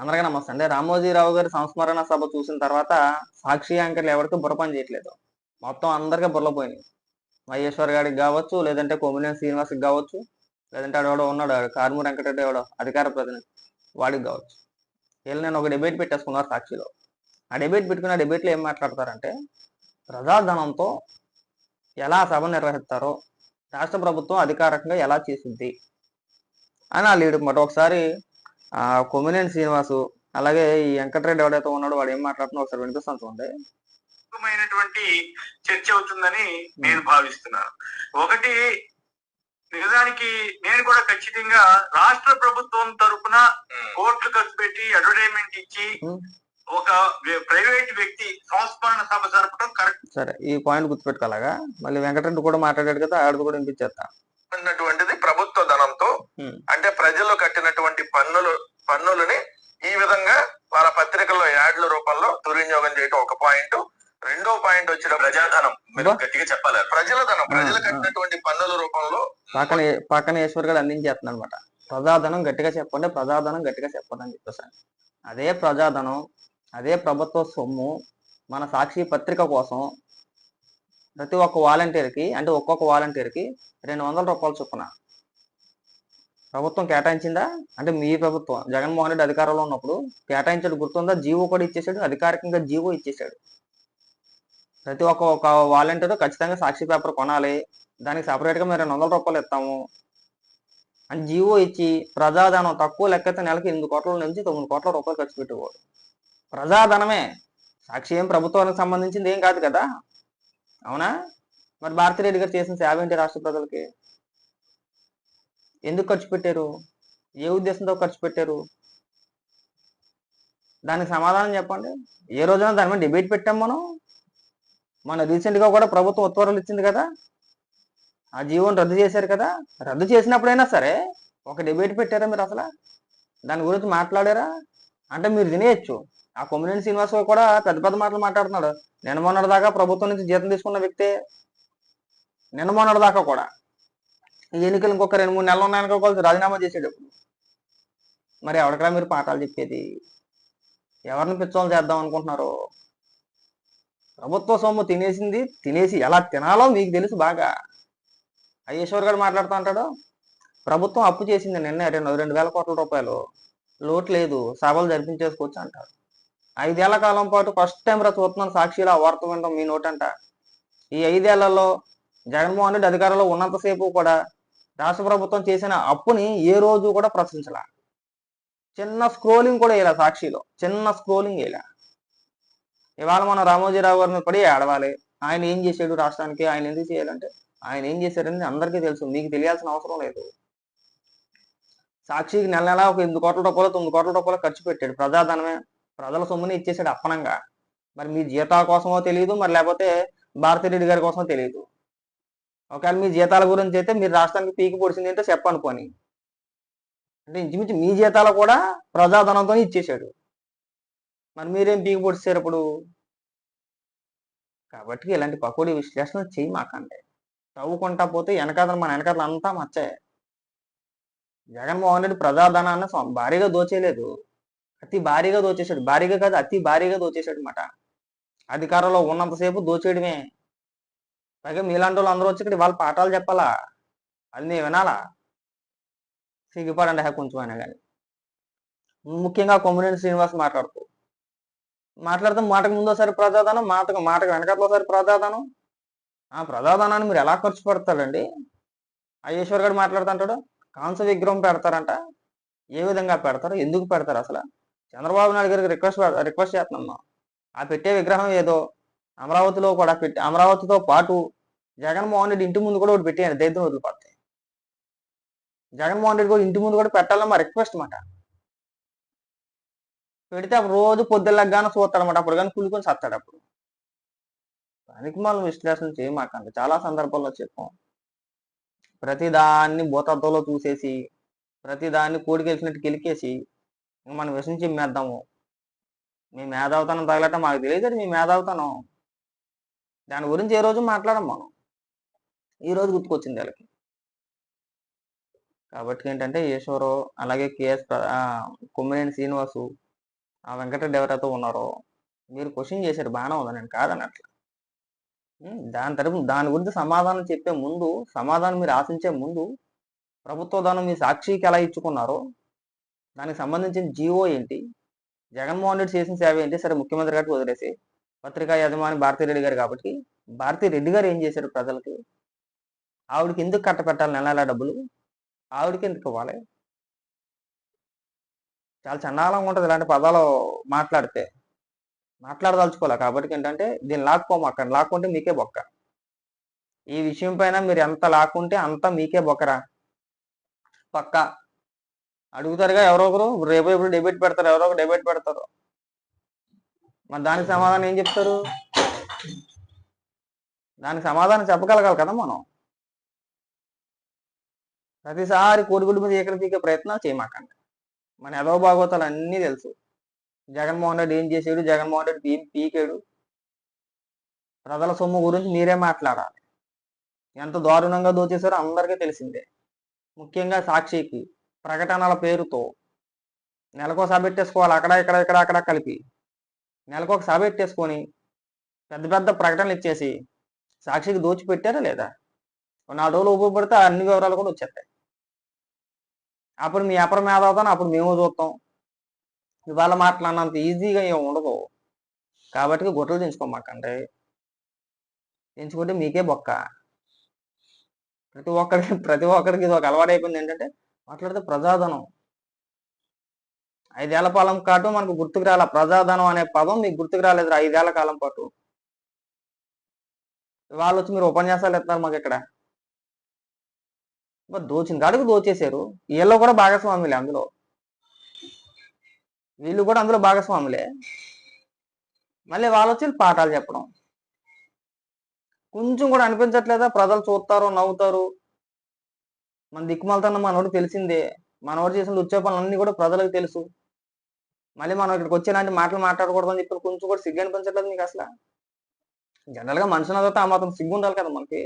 అందరికీ నమస్తే అండి. రామోజీరావు గారి సంస్మరణ సభ చూసిన తర్వాత సాక్షి యాంకర్లు ఎవరికి బుర్ర పని చేయట్లేదు. మొత్తం అందరికీ బుర్రపోయింది మహేశ్వర్ గారికి కావచ్చు లేదంటే కొమ్మినేని శ్రీనివాస్కి కావచ్చు లేదంటే ఆడెవడో ఉన్నాడు ఆడు వెంకటరెడ్డి ఎవడో అధికార ప్రతినిధి వాడికి కావచ్చు. వీళ్ళు నేను ఒక డిబేట్ పెట్టేసుకున్నారు సాక్షిలో. ఆ డిబేట్ పెట్టుకున్న డిబేట్లో ఏం మాట్లాడతారంటే ప్రజాధనంతో ఎలా సభ నిర్వహిస్తారో రాష్ట్ర ప్రభుత్వం అధికారికంగా ఎలా చేసింది అని ఆ లీడు మాట. ఒకసారి ఆ కొమ్మినేని శ్రీనివాసు అలాగే ఈ వెంకటరెడ్డి ఎవడైతే ఉన్నాడో వాడు ఏం మాట్లాడుతున్నా ఒకసారి వినిపిస్తాను చూడండి. మైనటువంటి చర్చ అవుతుందని నేను భావిస్తున్నాను. ఒకటి నిజానికి నేను కూడా ఖచ్చితంగా రాష్ట్ర ప్రభుత్వం తరపున కోట్లు ఖర్చు పెట్టి అడ్వర్టైజ్మెంట్ ఇచ్చి. ఒక ప్రైవేట్ వ్యక్తి సంస్మరణ సభ జరపడం కరెక్ట్. సరే ఈ పాయింట్ గుర్తుపెట్టుకోవాలగా. మళ్ళీ వెంకటరెడ్డి కూడా మాట్లాడాడు కదా ఆడిది కూడా వినిపించేస్తా అన్నటువంటిది ప్రభుత్వ ధనంతో. అంటే ప్రజలు కట్టినటువంటి పన్నులు పన్నులని ఈ విధంగా వాళ్ళ పత్రికల్లో యాడ్ల రూపంలో దుర్వినియోగం చేయటం ఒక పాయింట్. రెండో పాయింట్ వచ్చిన ప్రజాధనం. మీరు గట్టిగా చెప్పాలి. ప్రజల ధనం. ప్రజలు. కట్టినటువంటి పన్నుల రూపంలో పక్కన ఈశ్వర్ గారు అందించేస్తున్నాడు అనమాట ప్రజాధనం గట్టిగా చెప్పండి ప్రజాధనం గట్టిగా చెప్పండి అని చెప్పేసి అదే ప్రజాధనం అదే ప్రభుత్వ సొమ్ము మన సాక్షి పత్రిక కోసం ప్రతి ఒక్క వాలంటీర్కి అంటే ఒక్కొక్క వాలంటీర్కి రెండు వందల రూపాయలు చొప్పున ప్రభుత్వం కేటాయించిందా? అంటే మీ ప్రభుత్వం జగన్మోహన్ రెడ్డి అధికారంలో ఉన్నప్పుడు కేటాయించాడు గుర్తుందా? జీవో కూడా ఇచ్చేసాడు అధికారికంగా జీవో ఇచ్చేసాడు ప్రతి ఒక్క ఒక వాలంటీర్ ఖచ్చితంగా సాక్షి పేపర్ కొనాలి దానికి సపరేట్గా మేము రెండు వందల రూపాయలు ఇస్తాము అని జీవో ఇచ్చి ప్రజాధనం తక్కువ లెక్కతే నెలకి ఎనిమిది కోట్ల నుంచి తొమ్మిది కోట్ల రూపాయలు ఖర్చు పెట్టేవాడు. ప్రజాధనమే. సాక్షి ఏం ప్రభుత్వానికి సంబంధించింది ఏం కాదు కదా. అవునా? మరి భారతిరెడ్డి గారు చేసిన సేవ ఏంటి రాష్ట్ర ప్రజలకి? ఎందుకు ఖర్చు పెట్టారు? ఏ ఉద్దేశంతో ఖర్చు పెట్టారు? దానికి సమాధానం చెప్పండి. ఏ రోజున దాని మీద డిబేట్ పెట్టాం మనం. మన రీసెంట్గా కూడా ప్రభుత్వం ఉత్తర్వులు ఇచ్చింది కదా. ఆ జీవోని రద్దు చేశారు కదా. రద్దు చేసినప్పుడైనా సరే ఒక డిబేట్ పెట్టారా మీరు అసలు? దాని గురించి మాట్లాడారా? అంటే మీరు తినేయచ్చు ఆ కొమ్మినేని శ్రీనివాస్ కూడా పెద్ద పెద్ద మాటలు మాట్లాడుతున్నాడు. నిన్న మొన్నటి దాకా ప్రభుత్వం నుంచి జీతం తీసుకున్న వ్యక్తే. నిన్న మొన్నటి దాకా కూడా. ఈ ఎన్నికలు ఇంకొక రెండు మూడు నెలలు ఉన్నాయనుకోవాల్సి రాజీనామా చేసేటప్పుడు. మరి ఎవరికరా మీరు పాఠాలు చెప్పేది? ఎవరిని పిచ్చోళ్ళు చేద్దాం అనుకుంటున్నారు? ప్రభుత్వ సొమ్ము తినేసింది తినేసి ఎలా తినాలో మీకు తెలుసు బాగా. అయ్యేశ్వర్ గారు మాట్లాడుతూ అంటాడు ప్రభుత్వం అప్పు చేసింది నిన్న రెండు రెండు వేల కోట్ల రూపాయలు. లోటు లేదు సభలు జరిపించేసుకోవచ్చు అంటారు ఐదేళ్ళ కాలం పాటు ఫస్ట్ టైం రా చూస్తున్నాను సాక్షిలో వార్త వినడం మీ నోటంట. ఈ ఐదేళ్ళలో జగన్మోహన్ రెడ్డి అధికారంలో ఉన్నంతసేపు కూడా రాష్ట్ర ప్రభుత్వం చేసిన అప్పుని ఏ రోజు కూడా ప్రశ్నించాల. చిన్న స్క్రోలింగ్ కూడా వేయాల సాక్షిలో. చిన్న స్క్రోలింగ్ వేయలే. ఇవాళ మన రామోజీరావు గారిని పడి ఆడవాలి ఆయన ఏం చేశాడు రాష్ట్రానికి? ఆయన ఎందుకు చేయాలంటే? ఆయన ఏం చేశారని అందరికీ తెలుసు. మీకు తెలియాల్సిన అవసరం లేదు. సాక్షికి నెల నెల ఒక ఎనిమిది కోట్ల రూపాయలు తొమ్మిది కోట్ల రూపాయలు ఖర్చు పెట్టాడు. ప్రజాధనమే ప్రజల సొమ్ముని ఇచ్చేసాడు అప్పనంగా. మరి మీ జీతాల కోసమో తెలియదు మరి లేకపోతే భారతిరెడ్డి గారి కోసమో తెలియదు ఒకవేళ మీ జీతాల గురించి అయితే మీరు రాష్ట్రానికి పీకి పొడిచింది ఏంటో చెప్పనుకోని అంటే ఇంచుమించు మీ జీతాలు కూడా ప్రజాధనంతో ఇచ్చేసాడు మరి మీరేం పీకి పొడిచారు ఇప్పుడు? కాబట్టి ఇలాంటి పకోడీ విశ్లేషణ చేయి మాకండి. తవ్వుకుంటా పోతే వెనకాతలు మన వెనకాతలు అంతా మచ్చాయి జగన్మోహన్ రెడ్డి ప్రజాధనాన్ని భారీగా దోచేయలేదు. అతి భారీగా దోచేశాడు. భారీగా కాదు అతి భారీగా దోచేశాడు అనమాట అధికారంలో ఉన్నంతసేపు దోచేయడమే. పైగా మీలాంటి వాళ్ళు అందరూ వచ్చి ఇక్కడ వాళ్ళ పాఠాలు చెప్పాలా? అది నేను వినాలా? సిగ్గుపడండి హే కొంచెం అయినా కానీ. ముఖ్యంగా కొమ్మినేని శ్రీనివాస్ మాట్లాడుతూ. మాట్లాడితే మాటకు ముందోసారి ప్రజాదానం మాటకు మాటకు సరి ప్రజాదనం. ఆ ప్రజాదానాన్ని మీరు ఎలా ఖర్చు పెడతారండి? అయ్యేశ్వర్ గారు మాట్లాడుతుంటాడు కాంస విగ్రహం పెడతారంట. ఏ విధంగా పెడతారు? ఎందుకు పెడతారు అసలు? చంద్రబాబు నాయుడు గారికి రిక్వెస్ట్ రిక్వెస్ట్ చేస్తున్నాం ఆ పెట్టే విగ్రహం ఏదో అమరావతిలో కూడా పెట్టి అమరావతితో పాటు జగన్మోహన్ రెడ్డి ఇంటి ముందు కూడా ఒకటి పెట్టాను దైత్యం వదిలిపడతాయి. జగన్మోహన్ రెడ్డి కూడా ఇంటి ముందు కూడా పెట్టాలని మా రిక్వెస్ట్ మాట. పెడితే అప్పుడు రోజు పొద్దులగానే చూస్తాడనమాట అప్పుడు కానీ కులుకొని సత్తాడు అప్పుడు. దానికి మనం విశ్లేషణ చేయమాకండి చాలా సందర్భాల్లో చెప్పాం. ప్రతిదాన్ని భూతత్వంలో చూసేసి ప్రతిదాన్ని కోడికెలిసినట్టు గెలికేసి మనం విషయం చిమ్మేద్దాము. మీ మేధావుతనం తగలట మాకు తెలియదు మీ మేధావుతనం. దాని గురించి ఏ రోజు మాట్లాడం మనం. ఈ రోజు గుర్తుకొచ్చింది వాళ్ళకి. కాబట్టి ఏంటంటే ఈశ్వరు అలాగే కేఎస్ ప్ర- కొమ్మినేని శ్రీనివాసు ఆ వెంకటరెడ్డి ఎవరైతే ఉన్నారో మీరు క్వశ్చన్ చేశారు బాగానే ఉంది? నేను కాదని అట్లా దాని తరపు దాని గురించి సమాధానం చెప్పే ముందు సమాధానం మీరు ఆశించే ముందు ప్రభుత్వ దానం మీ సాక్షికి ఎలా ఇచ్చుకున్నారో దానికి సంబంధించిన జీవో ఏంటి జగన్మోహన్ రెడ్డి చేసిన సేవ ఏంటి సరే ముఖ్యమంత్రి గారికి వదిలేసి పత్రికా యజమాని భారతీ రెడ్డి గారు కాబట్టి భారతీ రెడ్డి గారు ఏం చేశారు ప్రజలకి? ఆవిడకి ఎందుకు కట్టపెట్టాలి నెల డబ్బులు? ఆవిడకి ఎందుకు ఇవ్వాలి? చాలా చండాలంగా ఉంటుంది ఇలాంటి పదాలు మాట్లాడితే. మాట్లాడదలుచుకోవాలి కాబట్టి ఏంటంటే దీన్ని లాక్కోమాక లాక్కుంటే మీకే బొక్క. ఈ విషయం పైన మీరు ఎంత లాక్కుంటే అంత మీకే బొక్కరా? పక్క. అడుగుతారుగా ఎవరో ఒకరు రేపు ఎప్పుడు డెబిట్ పెడతారు ఎవరో ఒకరు డెబిట్ పెడతారు. మరి దానికి సమాధానం ఏం చెప్తారు? దానికి సమాధానం చెప్పగలగాలి కదా మనం? ప్రతిసారి కోడిగుడ్డు మీద ఎక్కడ పీకే ప్రయత్నాలు చేయమాకండి. మన ఎదవ భాగవతాలు అన్నీ తెలుసు. జగన్మోహన్ రెడ్డి ఏం చేసాడు? జగన్మోహన్ రెడ్డి ఏం పీకాడు? ప్రజల సొమ్ము గురించి మీరే మాట్లాడాలి. ఎంత దారుణంగా దోచేశారో అందరికీ తెలిసిందే. ముఖ్యంగా సాక్షికి ప్రకటనల పేరుతో నెలకోసా పెట్టేసుకోవాలి. అక్కడ ఇక్కడ ఇక్కడ అక్కడ కలిపి. నెలకు ఒక సభ పెట్టేసుకొని పెద్ద పెద్ద ప్రకటనలు ఇచ్చేసి సాక్షికి దోచిపెట్టారా లేదా? నాలుగు రోజులు ఉపయోగపడితే అన్ని వివరాలు కూడా వచ్చేస్తాయి. అప్పుడు మీ వ్యాపారం మీద అవుతాం అప్పుడు మేము చూస్తాం. ఇవాళ మాట్లాడినంత ఈజీగా ఏం ఉండదు. కాబట్టి గుట్టలు దించుకోమాకండి దించుకుంటే మీకే బొక్క. ప్రతి ఒక్కరికి ప్రతి ఒక్కరికి ఇది ఒక అలవాటు అయిపోయింది ఏంటంటే మాట్లాడితే ప్రజాధనం. ఐదేళ్ళ పాలం కాటు మనకు గుర్తుకు రాల. ప్రజాధనం అనే పదం మీకు గుర్తుకు రాలేదు ఐదేళ్ళ కాలం పాటు. వాళ్ళు వచ్చి మీరు ఉపన్యాసాలు ఎత్తారు మాకు ఇక్కడ. మరి దోచిన కాడికి దోచేశారు. వీళ్ళు కూడా భాగస్వాములే అందులో. వీళ్ళు కూడా అందులో భాగస్వాములే. మళ్ళీ వాళ్ళు వచ్చి పాఠాలు చెప్పడం. కొంచెం కూడా అనిపించట్లేదా? ప్రజలు చూస్తారు నవ్వుతారు. మన దిక్కుమాలతన్న మనోడు తెలిసిందే. మనవాడు చేసిన లుచ్చే పనులన్నీ కూడా ప్రజలకు తెలుసు. మళ్ళీ మనం ఇక్కడికి వచ్చి ఇలాంటి మాటలు మాట్లాడకూడదు అని చెప్పి కొంచెం కూడా సిగ్గు అనిపించట్లేదు మీకు అసలు? జనరల్గా మనుషులు అదొక ఆ మాత్రం సిగ్గు ఉండాలి కదా మనకి.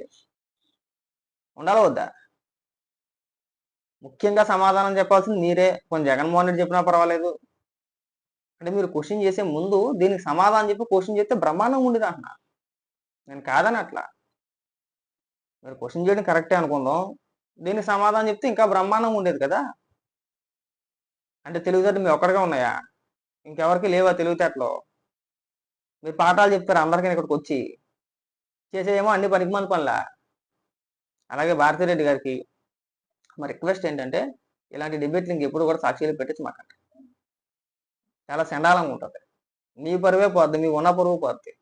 ఉండాలి వద్దా? ముఖ్యంగా సమాధానం చెప్పాల్సింది మీరే. కొంచెం జగన్మోహన్ రెడ్డి చెప్పినా పర్వాలేదు. అంటే మీరు క్వశ్చన్ చేసే ముందు దీనికి సమాధానం చెప్పి క్వశ్చన్ చేస్తే బ్రహ్మాండంగా ఉండేది అంటున్నా. నేను కాదని అట్లా. మీరు క్వశ్చన్ చేయడం కరెక్టే అనుకుందాం. దీనికి సమాధానం చెప్తే ఇంకా బ్రహ్మాండంగా ఉండేది కదా? అంటే తెలివితేటలు మీ ఒక్కడిగా ఉన్నాయా? ఇంకెవరికి లేవా తెలివితేటలో మీరు పాఠాలు చెప్తారు అందరికీ ఇక్కడికి వచ్చి. చేసేదేమో అన్ని పనికిమాల పనులా? అలాగే భారతిరెడ్డి గారికి మా రిక్వెస్ట్ ఏంటంటే ఇలాంటి డిబేట్లు ఇంకెప్పుడు కూడా సాక్షిలో పెట్టచ్చు మాకంట. చాలా చండాలంగా ఉంటుంది. మీ పరువే పోద్ది మీ ఉన్న పరువు పోద్ది.